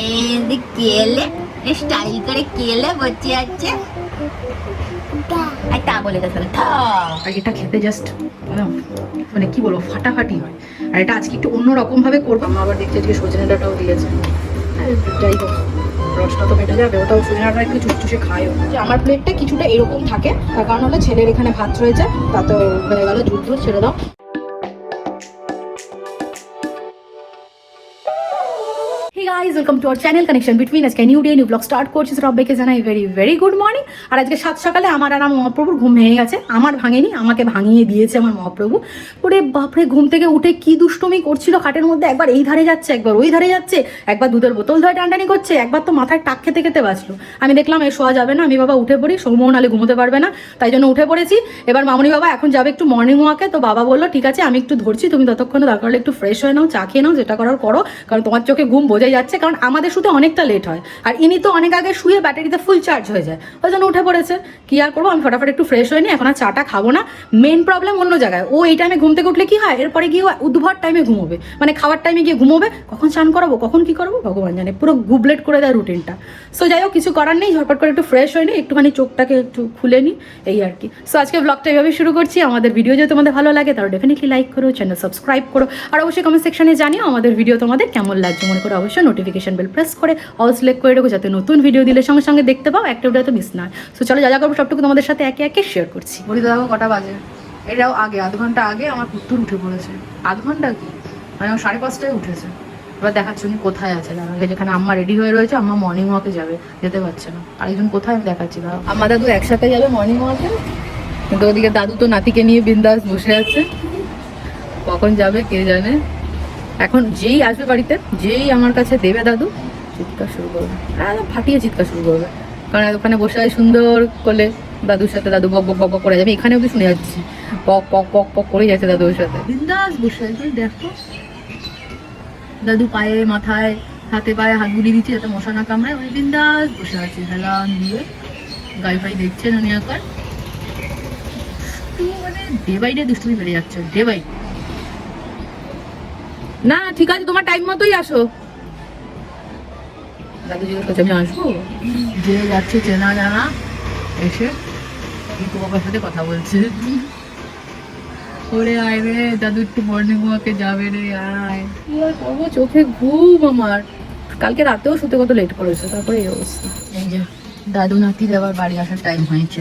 এদি কেলে স্টাইল করে কেলে বসে আছে আর তা বলে গেছে আর এটা খেতে জাস্ট মানে কি বলব ফাটাফাটি হয়। আর এটা আজকে একটু অন্যরকম ভাবে করব। মা আবার দেখছি আজকে সজনে ডাটাও দিয়েছে। যাই হোক রসটা তো বেটে যাবে ওটাও সজনে ডাটা একটু চুষচুষে খায়ও। যে আমার প্লেটটা কিছুটা এরকম থাকে তার কারণ হলো ছেলের এখানে ভাত রয়েছে তাতে হয়ে গেল দুধ দুধ ছেড়ে দাও। Guys welcome to our channel connection between আজকে new day new vlog start করছি সবাইকে জানাই ভেরি ভেরি গুড মর্নিং আর আজকে সাত সকালে আমার আর আমার মহাপ্রভুর ঘুম ভেঙে গেছে। আমার ভাঙেনি, আমাকে ভাঙিয়ে দিয়েছে আমার মহাপ্রভু। ওরে বাপরে, ঘুম থেকে উঠে কি দুষ্টুমি করছিল, খাটের মধ্যে একবার এই ধারে যাচ্ছে, একবার ওই ধারে যাচ্ছে, একবার দুধের বোতল ধরে টানটানি করছে, একবার তো মাথায় টাক খেতে খেতে বাঁচলো। আমি দেখলাম এ শোয়া যাবে না, আমি বাবা উঠে পড়ি সৌম্য নালে ঘুমোতে পারবে না, তাই জন্য উঠে পড়েছি। এবার মামনি বাবা এখন যাবে একটু মর্নিং ওয়াকে তো বাবা বলল, ঠিক আছে, আমি একটু ধরছি, তুমি ততক্ষণে দরকার হলে একটু ফ্রেশ হয়ে নাও, চা খেয়ে নাও, যেটা করার করো, কারণ তোমার চোখে ঘুম বোঝাই যাচ্ছে, কারণ আমাদের শুতে অনেকটা লেট হয়। আর ইনি তো অনেক আগে শুয়ে ব্যাটারিতে ফুল চার্জ হয়ে যায়। ওই জন্য উঠে পড়েছে। কি আর করব? আমি ফটাফট একটু ফ্রেশ হয়ে নিই এখন আর চাটা খাব না। মেন প্রবলেম অন্য জায়গায়। ও এই টাইমে ঘুম থেকে উঠলে কি হয়? এরপরে গিয়ে ও উদ্ভট টাইমে ঘুমোবে। মানে খাওয়ার টাইমে গিয়ে ঘুমোবে। কখন চান করাবো? কখন কি করব? ভগবান জানে। পুরো গুবলেট করে দেয় রুটিনটা সো যাই হোক, কিছু করার নেই। ঝটপট করে একটু ফ্রেশ হয়ে নিই একটুখানি চোখটাকে একটু খুলে নিই এই আর কি। সো আজকে ব্লগটা এভাবে শুরু করছি। আমাদের ভিডিও যদি তোমাদের ভালো লাগে, তাহলে ডেফিনেটলি লাইক করো চ্যানেল সাবস্ক্রাইব করো। আর অবশ্যই কমেন্ট সেকশনে জানিও আমাদের ভিডিও তোমাদের কেমন লাগছে। মনে করো অবশ্যই নোটিফিকেশন বেল প্রেস করে অল সিলেক্ট করে রাখো যাতে নতুন ভিডিও দিলে সঙ্গে সঙ্গে দেখতে পাও একটা ভিডিও তো মিস না সো চলো যা যা করব সবটুকু তোমাদের সাথে একে একে শেয়ার করছি। বলি দাদা কটা বাজে? এটাও আগে আধ ঘণ্টা আগে আমার পুত্তুর উঠে পড়েছে। আধ ঘণ্টা কি? মানে ও সাড়ে পাঁচটায় উঠেছে। এবার দেখাচ্ছি উনি কোথায় আছে দাদা। যেখানে আম্মা রেডি হয়ে রয়েছে আম্মা মর্নিং ওয়াকে যাবে যেতে পারছে না। আরেকজন কোথায় আমি দেখাচ্ছি দাদা? আম্মা দাদু একসাথে যাবে মর্নিং ওয়াকে কিন্তু ওদিকে দাদু তো নাতিকে নিয়ে বিন্দাস বসে আছে। কখন যাবে কে জানে? এখন যেই আসবে বাড়িতে, যেই আমার কাছে দেবে দাদু, চিৎকার শুরু করবে। একদম ফাটিয়ে চিৎকার শুরু করবে। কারণ ওখানে বসে সুন্দর করলে দাদুর সাথে দাদু বক বক বক করে যাবে। এখানেও অব্দি শুনে যাচ্ছি। পক পক পক পক করে যাচ্ছে দাদুর সাথে। বিন্দাস বসে আছে দেখো। দাদু পায়ে, মাথায়, হাতে পায়ে হাত বুলিয়ে দিচ্ছে, যাতে মশা না কামড়ায়। ওই বিন্দাস বসে আছে, হেলান দিয়ে। গাই ফাই দেখছেন উনি একটু মানে ডে বাই ডে দুষ্টুমি বেড়ে যাচ্ছে ডে বাই না ঠিক আছে তোমার টাইম মতোই আসো। দাদু জিজ্ঞেস করছে আমি আসব? যে যাচ্ছে চেনা জানা এসে রিকু বাবার সাথে কথা বলছে। ওরে আয় রে দাদু একটু যাবে রে আয়। কি আর করব চোখে ঘুম আমার। কালকে রাতেও শুতে কত লেট করেছে তারপরে এই অবস্থা। এই যে দাদু নাতির আবার বাড়ি আসার টাইম হয়েছে।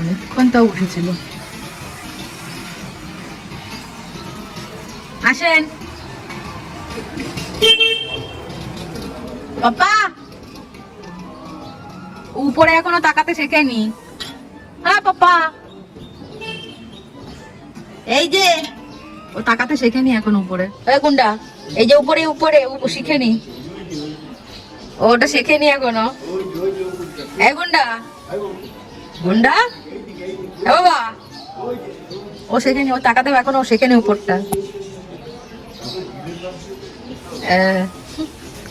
অনেকক্ষণ তাও উঠেছিল। আসেন। পাপা উপরে এখনও তাকাতে শেখেনি। হ্যাঁ পাপা এই যে, ও তাকাতে শেখেনি এখন উপরে। এই গুন্ডা, এই যে উপরে উপরে শিখেনি। ওটা শেখেনি এখনও। এই গুন্ডা গুন্ডা, এ বাবা। ও শেখেনি, ও তাকাতে এখনও শেখেনি উপরটা।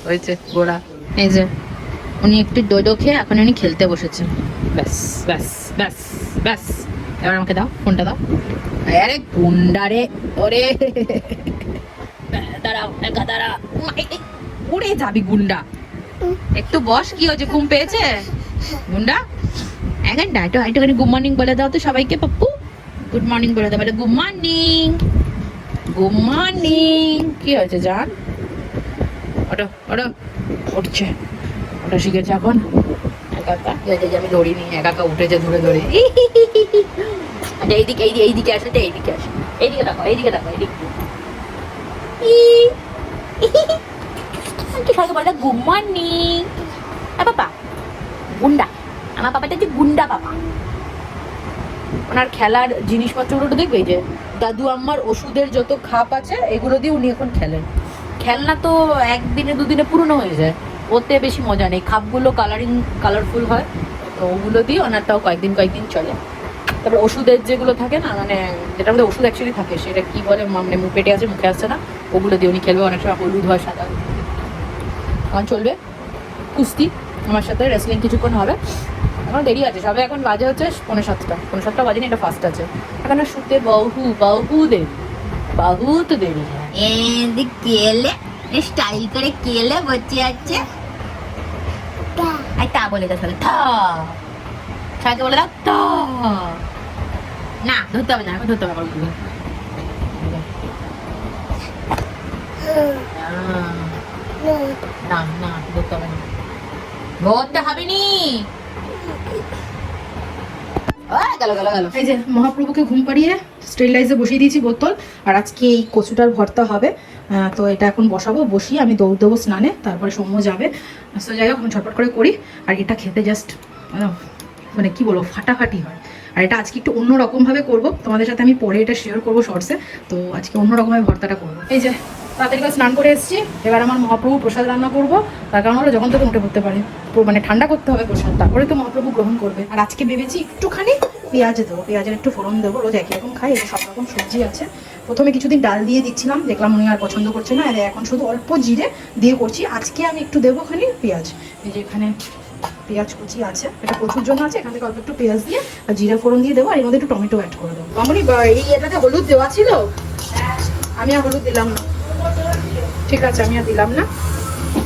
হয়েছে গোড়া এই যে উনি একটু ডোডো খেয়ে এখন উনি খেলতে বসেছেন। ব্যাস ব্যাস ব্যাস ব্যাস। এবার আমাকে দাও, ফোনটা দাও। আরে গুন্ডা রে, ওরে। দাঁড়াও উড়ে যাবি গুন্ডা। একটু বস, কি হয়েছে, ঘুম পেয়েছে? গুন্ডা এখন ডাইটো একটুখানি গুড মর্নিং বলে দাও তো সবাইকে, পাপ্পু। গুড মর্নিং বলে দাও, বলে, গুড মর্নিং গুড মর্নিং। কি হয়েছে, জান? ওটা শিখেছে এখন। একা যে- যে উঠেছে আচ্ছা এইদিকে এইদিকে এইদিকে দেখো পাপা, গুন্ডা। আমার পাপাটা হচ্ছে গুন্ডা পাপা। ওনার খেলার জিনিসপত্রগুলো দেখবে যে, দাদু আম্মার ওষুধের যত খাপ আছে, এগুলো দিয়ে উনি এখন খেলেন। খেলনা তো একদিনে, দুদিনে পুরনো হয়ে যায়। ওতে বেশি মজা নেই। খাপগুলো কালারিং কালারফুল হয়, তো ওগুলো দিয়ে ওনারটাও কয়েকদিন কয়েকদিন চলে। তারপর ওষুধের যেগুলো থাকে না মানে যেটা মধ্যে ওষুধ অ্যাকচুয়ালি থাকে, সেটা কি বলে মানে মুখ পেটে আছে, মুখে আসছে না, ওগুলো দিয়ে উনি খেলবে। অনেক সময় হলুদ হয়, সাদা এখন চলবে। কুস্তি, আমার সাথে রেসলিং কিছুক্ষণ হবে। এখন দেরি আছে, সবে এখন বাজে হচ্ছে পনেরো সাতটা। পৌনে সাতটা বাজেনি, এটা ফার্স্ট আছে। এখন শুতে বহু বহু দেরি। বহুত দেরি এদি কেলে? স্টাইল করে কেলে বসে আছে আর তা বলে দাও থা। সবাইকে বলে দাও তা না ধরতে হবে না এখন ধরতে হবে না না ধরতে হবে না। ধরতে হবে নি মহাপ্রভুকে ঘুম পাড়িয়ে স্টেরিলাইজে বসিয়ে দিয়েছি বোতল, আর আজকে এই কচুটার ভর্তা হবে। তো এটা এখন বসাবো, বসিয়ে আমি দৌড় দেবো স্নানে, তারপরে সৌম্য যাবে। তো যাই হোক ঝটপট করে করি, আর এটা খেতে জাস্ট মানে কি বলব, ফাটাফাটি হয়। আর এটা আজকে একটু অন্য রকমভাবে করব। তোমাদের সাথে আমি পরে এটা শেয়ার করব শর্টসে তো আজকে অন্য রকমের ভর্তাটা করব। এই যে তাড়াতাড়ি করে স্নান করে এসেছি। এবার আমার মহাপ্রভু প্রসাদ রান্না করব। তার কারণ হলো যখন তখন উঠে পড়তে পারে। মানে ঠান্ডা করতে হবে প্রসাদ, তারপরে তো মহাপ্রভু গ্রহণ করবে। আর আজকে ভেবেছি একটুখানি পেঁয়াজ দেবো। পেঁয়াজের একটু ফোড়ন দেবো। রোজ একই রকম খাই সব রকম সবজি আছে। প্রথমে কিছুদিন ডাল দিয়ে দিচ্ছিলাম। দেখলাম উনি আর পছন্দ করছে না। এখন শুধু অল্প জিরে দিয়ে করছি। আজকে আমি একটু দেবো খানি পেঁয়াজ। এই যে এখানে পেঁয়াজ কুচি আছে। এটা প্রচুর জন্য আছে। এখান থেকে অল্প একটু পেঁয়াজ দিয়ে আর জিরা ফোড়ন দিয়ে দেবো। আর এর মধ্যে একটু টমেটো অ্যাড করে দেবো। বা- এই এটাতে হলুদ দেওয়া ছিল? আমি আর হলুদ দিলাম না। ঠিক আছে, আমি আর দিলাম না।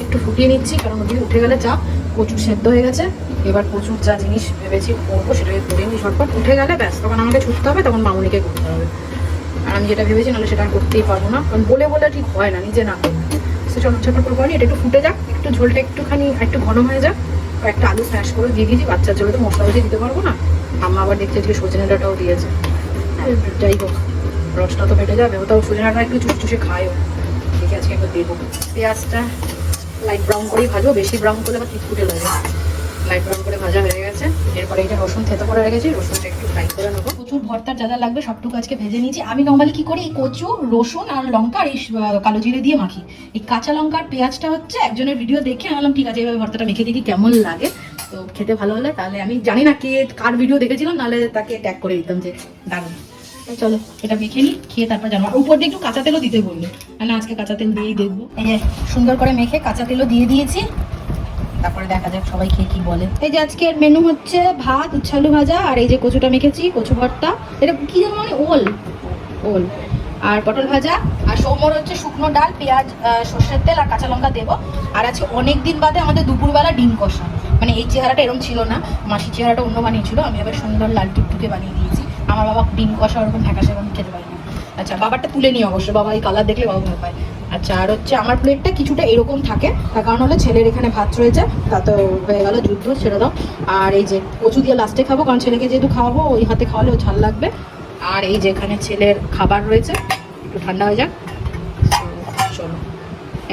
একটু ফুটিয়ে নিচ্ছি, কারণ ওদিকে উঠে গেলে চা প্রচুর সেদ্ধ হয়ে গেছে। এবার প্রচুর যা জিনিস ভেবেছি করব, সেটাকে করে নিই ঝটপট। উঠে গেলে ব্যাস, তখন আমাকে ছুটতে হবে, তখন মামুনিকে করতে হবে। আর আমি যেটা ভেবেছি, নাহলে সেটা করতেই পারব না। কারণ বলে বলে ঠিক হয় না, নিজে না সে চলো ছোট করে এটা একটু ফুটে যাক, একটু ঝোলটা একটুখানি একটু ঘন হয়ে যাক। একটা আলু স্ম্যাশ করে দিয়ে দিয়েছি, বাচ্চার জন্য তো মশলা বেশি দিতে পারব না। আম্মা আবার দেখছে আজকে সজনে ডাঁটাও দিয়েছে। যাই হোক, রসটা তো বেটে যাবে, ওটাও সজনে ডাঁটা একটু চুষে খায়ও। দেখি দেবো। পেঁয়াজটা লাইট ব্রাউন করেই ভাজবো, বেশি ব্রাউন করলে আবার ফুটে লাগে। লাইট ব্রাউন করে ভাজা হয়ে গেছে। এরপরে এটা রসুন থেতো করে রেখেছি, রসুনটা একটু ফ্রাই করে নেব। প্রচুর ভর্তার যা যা লাগবে সবটুকু আজকে ভেজে নিয়েছি। আমি নর্মালি কি করি এই কচু, রসুন আর লঙ্কা আর এই কালো জিরে দিয়ে মাখি। এই কাঁচা লঙ্কা আর পেঁয়াজটা হচ্ছে একজনের ভিডিও দেখে আনলাম ঠিক আছে এইভাবে ভর্তাটা মেখে দেখি কেমন লাগে। তো খেতে ভালো হলে তাহলে আমি জানি না কে, কার ভিডিও দেখেছিলাম, নাহলে তাকে ট্যাগ করে দিতাম যে, দারুণ। চলো, এটা মেখে নিই খেয়ে তারপর জানো। আর উপর দিয়ে একটু কাঁচা তেলও দিতে বলল। না আজকে কাঁচা তেল দিয়েই দেখব। এই সুন্দর করে মেখে কাঁচা তেলও দিয়ে দিয়েছি। তারপরে দেখা যাক সবাই খেয়ে কি বলে। এই যে, আজকের মেনু হচ্ছে ভাত উচ্ছালু ভাজা, আর এই যে কচুটা মেখেছি, কচু ভর্তা। এটা কি যেন মানে ওল? ওল। আর পটল ভাজা, আর সৌমর হচ্ছে শুকনো ডাল, পেঁয়াজ সর্ষের তেল, আর কাঁচা লঙ্কা দেবো। আর আছে অনেক দিন বাদে আমাদের দুপুরবেলা ডিম কষা। মানে এই চেহারাটা এরকম ছিল না, মাসির চেহারাটা অন্য বানিয়েছিল আমি আবার সুন্দর লাল টুকটুকে বানিয়ে দিয়েছি। আমার বাবা ডিম কষা ওরকম ঢাকা সেরকম খেতে পারে না। আচ্ছা বাবারটা তুলে নিই অবশ্য বাবা এই কালার দেখলে বাবা ভয় পায়। আচ্ছা আর হচ্ছে আমার প্লেটটা কিছুটা এরকম থাকে তার কারণ হলো ছেলের এখানে ভাত রয়েছে তা তো হয়ে গেল যুদ্ধ ছেড়ে দাও। আর এই যে কচু দিয়ে লাস্টে খাব কারণ ছেলেকে যেহেতু খাওয়াবো ওই হাতে খাওয়ালে ও ঝাল লাগবে। আর এই যে এখানে ছেলের খাবার রয়েছে একটু ঠান্ডা হয়ে যাক। তো চলো।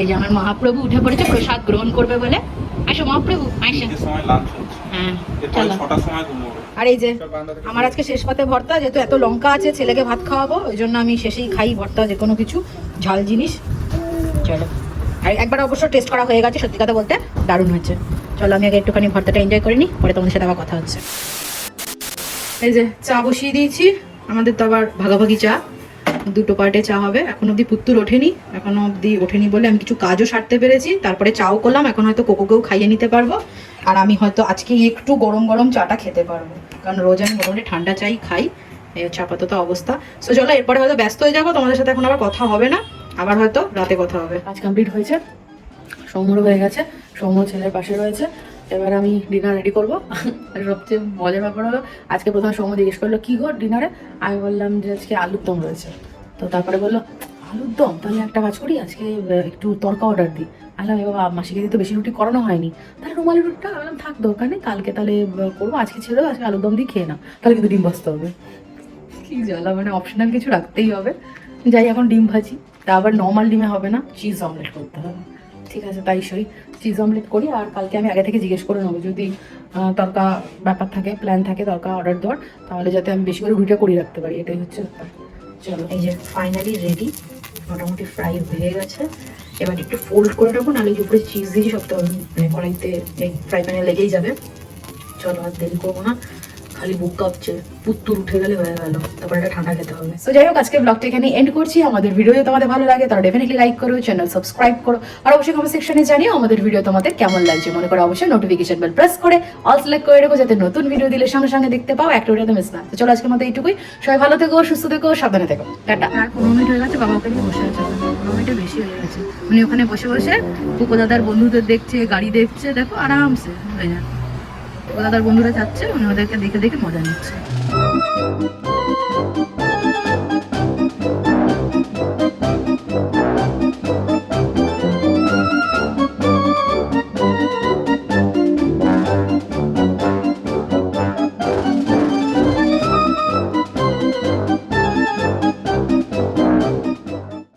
এই যে আমার মহাপ্রভু উঠে পড়েছে প্রসাদ গ্রহণ করবে বলে। আসো মহাপ্রভু আসো। হ্যাঁ চলো। সময় আর এই যে, আমার আজকে শেষ পাতে ভর্তা, যেহেতু এত লঙ্কা আছে, ছেলেকে ভাত খাওয়াবো, ওই জন্য আমি শেষেই খাই ভর্তা, যে কোনো কিছু, ঝাল জিনিস। চলো। আর একবার অবশ্য টেস্ট করা হয়ে গেছে, সত্যি কথা বলতে দারুণ হয়েছে। চলো, আমি আগে একটুখানি ভর্তাটা এনজয় করে নিই, পরে তোমাদের সাথে আবার কথা হচ্ছে। এই যে, চা বসিয়ে দিয়েছি, আমাদের তো আবার ভাগাভাগি চা। দুটো পার্টে চা হবে, এখন অবধি পুত্তুর ওঠেনি, এখনও অবধি ওঠেনি বলে আমি কিছু কাজও সারতে পেরেছি, তারপরে চাও করলাম, এখন হয়তো কোকোকেও খাইয়ে নিতে পারব। আর আমি হয়তো আজকে একটু গরম গরম চাটা খেতে পারব। কারণ রোজ আমি মোটামুটি ঠান্ডা চাই খাই আপাতত অবস্থা। সো চলো, এরপরে হয়তো ব্যস্ত হয়ে যাব, তোমাদের সাথে এখন আবার কথা হবে না। আবার হয়তো রাতে কথা হবে। কাজ কমপ্লিট হয়েছে। সৌম্যর হয়ে গেছে। সৌম্য ছেলের পাশে রয়েছে। এবার আমি ডিনার রেডি করব। সবচেয়ে মজার ব্যাপার হলো, আজকে প্রথম সৌম্য জিজ্ঞেস করল, কি গো ডিনারে আমি বললাম যে, আজকে আলুর দম রয়েছে। তো তারপরে বলল, আলুর দম? তাহলে একটা কাজ করি, আজকে একটু তরকা অর্ডার দিই। আলাম এ বাবা, মাসিকে দিয়ে তো বেশি রুটি করানো হয়নি। তাহলে রুমালি রুটিটা বললাম, থাক, দরকার কালকে তাহলে করব। আজকে ছেড়ে আজকে আলুর দম দিয়ে খেয়ে নাও। তাহলে কিন্তু ডিম ভাজতে হবে। কি জ্বালা মানে অপশনাল কিছু রাখতেই হবে। যাই, এখন ডিম ভাজি। তা আবার নর্মাল ডিমে হবে না চিজ অমলেট করতে হবে। ঠিক আছে, তাই সই চিজ অমলেট করি। আর কালকে আমি আগে থেকে জিজ্ঞেস করে নেব, যদি তরকা ব্যাপার থাকে প্ল্যান থাকে, তরকা অর্ডার দেওয়ার, তাহলে যাতে আমি বেশি করে রুটিটা করিয়ে রাখতে পারি। এটাই হচ্ছে ব্যাপার। চলো, এই যে ফাইনালি রেডি মোটামুটি ফ্রাই হয়ে গেছে। এবার একটু ফোল্ড করে রাখব নাহলে উপরে চিজ দিয়ে সব তো মানে কড়াইতে ফ্রাই প্যানে লেগেই যাবে। চলো আর দেরি করব না। খালি বুক কাঁপছে পুত্তুর উঠে গেলে হয়ে গেল তারপর একটা ঠান্ডা খেতে হবে। তো যাই হোক আজকে ব্লগটা এখানে এন্ড করছি। আমাদের ভিডিও যদি তোমাদের ভালো লাগে তাহলে ডেফিনেটলি লাইক করো চ্যানেল সাবস্ক্রাইব করো। আর অবশ্যই কমেন্ট সেকশনে জানিও আমাদের ভিডিও তোমাদের কেমন লাগছে। মনে করো অবশ্যই নোটিফিকেশন বেল প্রেস করে অল সিলেক্ট করে রাখো যাতে নতুন ভিডিও দিলে সঙ্গে সঙ্গে দেখতে পাও একটা ভিডিওতে মিস না। তো চলো আজকের মতো এইটুকুই। সবাই ভালো থেকো সুস্থ থেকো সাবধানে থেকো। টাটা। আর পনেরো মিনিট হয়ে গেছে বাবা ওখানে বসে আছে। পনেরো বেশি হয়ে গেছে। উনি ওখানে বসে বসে পুকো দাদার বন্ধুদের দেখছে গাড়ি দেখছে দেখো আরামসে হয়ে যায় পুকো তার বন্ধুরা যাচ্ছে উনি ওদেরকে দেখে দেখে মজা নিচ্ছে।